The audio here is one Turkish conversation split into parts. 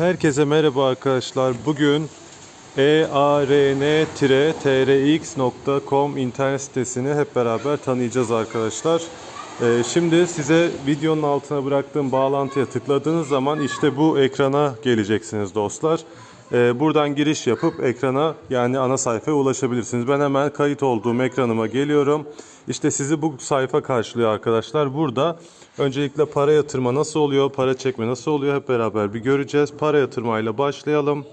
Herkese merhaba arkadaşlar. Bugün earn-trx.com internet sitesini hep beraber tanıyacağız arkadaşlar. Ee, Şimdi size videonun altına bıraktığım bağlantıya tıkladığınız zaman işte bu ekrana geleceksiniz dostlar. Ee, Buradan giriş yapıp ekrana yani ana sayfaya ulaşabilirsiniz. Ben hemen kayıt olduğum ekranıma geliyorum. İşte sizi bu sayfa karşılıyor arkadaşlar. Burada öncelikle para yatırma nasıl oluyor, para çekme nasıl oluyor hep beraber bir göreceğiz. Para yatırmayla başlayalım.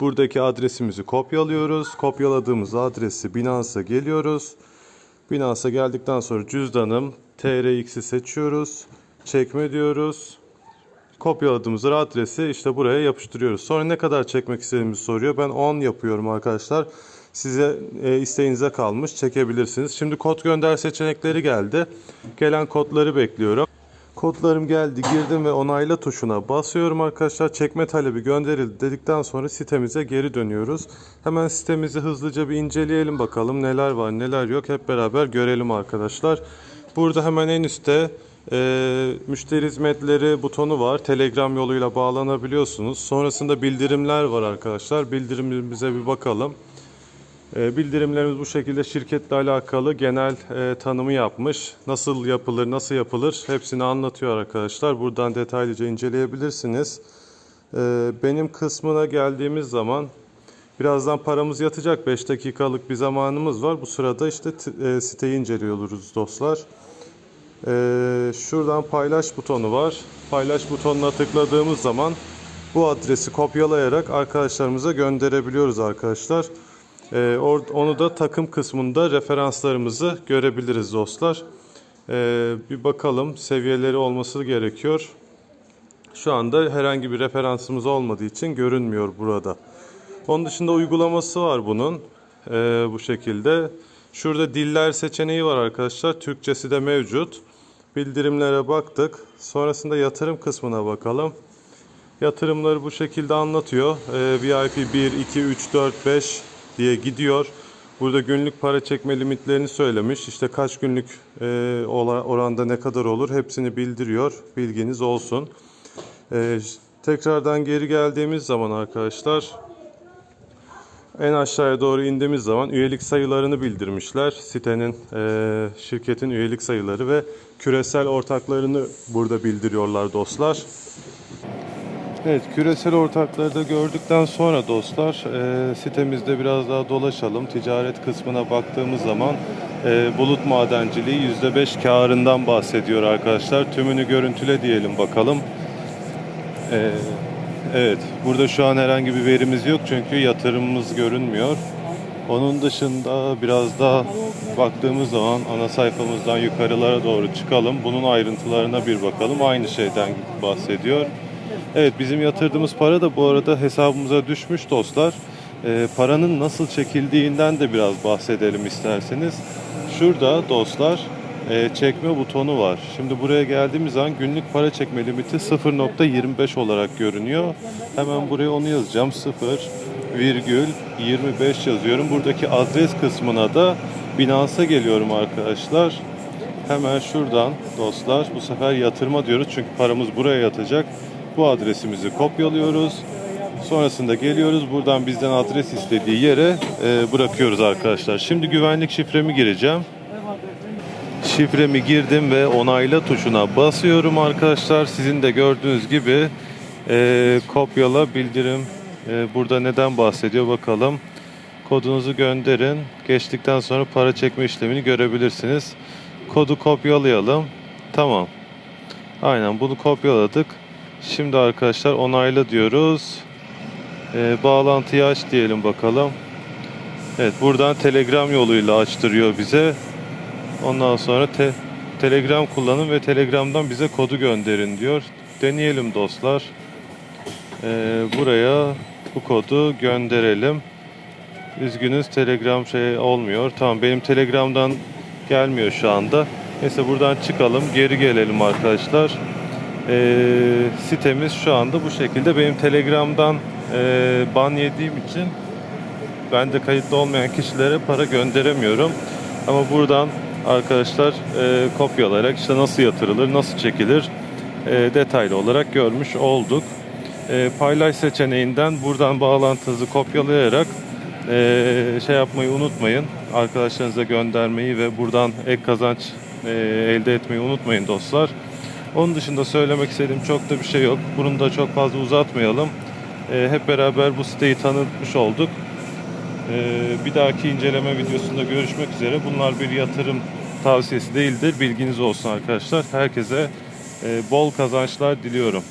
Buradaki adresimizi kopyalıyoruz. Kopyaladığımız adresi Binance'a geliyoruz. Binance'a geldikten sonra cüzdanım TRX'i seçiyoruz. Çekme diyoruz. Kopyaladığımız adresi işte buraya yapıştırıyoruz. Sonra ne kadar çekmek istediğimizi soruyor. Ben 10 yapıyorum arkadaşlar. Size e, isteğinize kalmış. Çekebilirsiniz. Şimdi kod gönder seçenekleri geldi. Gelen kodları bekliyorum. Kodlarım geldi. Girdim ve onayla tuşuna basıyorum arkadaşlar. Çekme talebi gönderildi dedikten sonra sitemize geri dönüyoruz. Hemen sitemizi hızlıca bir inceleyelim bakalım. Neler var neler yok. Hep beraber görelim arkadaşlar. Burada hemen en üstte e, müşteri hizmetleri butonu var. Telegram yoluyla bağlanabiliyorsunuz. Sonrasında bildirimler var arkadaşlar. Bildirimimize bir bakalım. E, Bildirimlerimiz bu şekilde şirketle alakalı genel e, tanımı yapmış. Nasıl yapılır, nasıl yapılır hepsini anlatıyor arkadaşlar. Buradan detaylıca inceleyebilirsiniz. E, Benim kısmına geldiğimiz zaman birazdan paramız yatacak. 5 dakikalık bir zamanımız var. Bu sırada işte e, siteyi inceliyoruz dostlar. E, Şuradan paylaş butonu var. Paylaş butonuna tıkladığımız zaman bu adresi kopyalayarak arkadaşlarımıza gönderebiliyoruz arkadaşlar. Ee, onu da takım kısmında referanslarımızı görebiliriz dostlar. Ee, bir bakalım seviyeleri olması gerekiyor. Şu anda herhangi bir referansımız olmadığı için görünmüyor burada. Onun dışında uygulaması var bunun. Ee, bu şekilde. Şurada diller seçeneği var arkadaşlar. Türkçesi de mevcut. Bildirimlere baktık. Sonrasında yatırım kısmına bakalım. Yatırımları bu şekilde anlatıyor. Ee, VIP 1, 2, 3, 4, 5 diye gidiyor. Burada günlük para çekme limitlerini söylemiş. İşte kaç günlük e, oranda ne kadar olur hepsini bildiriyor. Bilginiz olsun. Ee, tekrardan geri geldiğimiz zaman arkadaşlar en aşağıya doğru indiğimiz zaman üyelik sayılarını bildirmişler. Sitenin, e, şirketin üyelik sayıları ve küresel ortaklarını burada bildiriyorlar dostlar. Evet, küresel ortakları da gördükten sonra dostlar e, sitemizde biraz daha dolaşalım. Ticaret kısmına baktığımız zaman e, bulut madenciliği %5 karından bahsediyor arkadaşlar. Tümünü görüntüle diyelim bakalım. E, evet, burada şu an herhangi bir verimiz yok çünkü yatırımımız görünmüyor. Onun dışında biraz daha baktığımız zaman ana sayfamızdan yukarılara doğru çıkalım. Bunun ayrıntılarına bir bakalım. Aynı şeyden bahsediyor. Evet bizim yatırdığımız para da bu arada hesabımıza düşmüş dostlar. Ee, paranın nasıl çekildiğinden de biraz bahsedelim isterseniz. Şurada dostlar e, çekme butonu var. Şimdi buraya geldiğimiz zaman günlük para çekme limiti 0.25 olarak görünüyor. Hemen buraya onu yazacağım. 0,25 yazıyorum. Buradaki adres kısmına da Binance'a geliyorum arkadaşlar. Hemen şuradan dostlar bu sefer yatırma diyoruz çünkü paramız buraya yatacak. Bu adresimizi kopyalıyoruz. Sonrasında geliyoruz. Buradan bizden adres istediği yere e, bırakıyoruz arkadaşlar. Şimdi güvenlik şifremi gireceğim. Şifremi girdim ve onayla tuşuna basıyorum arkadaşlar. Sizin de gördüğünüz gibi e, kopyala bildirim e, burada neden bahsediyor bakalım. Kodunuzu gönderin. Geçtikten sonra para çekme işlemini görebilirsiniz. Kodu kopyalayalım. Tamam. Aynen bunu kopyaladık. Şimdi arkadaşlar onayla diyoruz. Ee, bağlantıyı aç diyelim bakalım. Evet buradan Telegram yoluyla açtırıyor bize. Ondan sonra te- Telegram kullanın ve Telegram'dan bize kodu gönderin diyor. Deneyelim dostlar. Ee, buraya bu kodu gönderelim. Üzgünüz Telegram şey olmuyor. Tamam benim Telegram'dan gelmiyor şu anda. Neyse buradan çıkalım. Geri gelelim arkadaşlar. Ee, sitemiz şu anda bu şekilde. Benim Telegram'dan e, ban yediğim için ben de kayıtlı olmayan kişilere para gönderemiyorum. Ama buradan arkadaşlar e, kopyalayarak işte nasıl yatırılır, nasıl çekilir e, detaylı olarak görmüş olduk. e, paylaş seçeneğinden buradan bağlantınızı kopyalayarak e, şey yapmayı unutmayın. Arkadaşlarınıza göndermeyi ve buradan ek kazanç e, elde etmeyi unutmayın dostlar. Onun dışında söylemek istediğim çok da bir şey yok. Bunu da çok fazla uzatmayalım. E, hep beraber bu siteyi tanıtmış olduk. E, bir dahaki inceleme videosunda görüşmek üzere. Bunlar bir yatırım tavsiyesi değildir. Bilginiz olsun arkadaşlar. Herkese e, bol kazançlar diliyorum.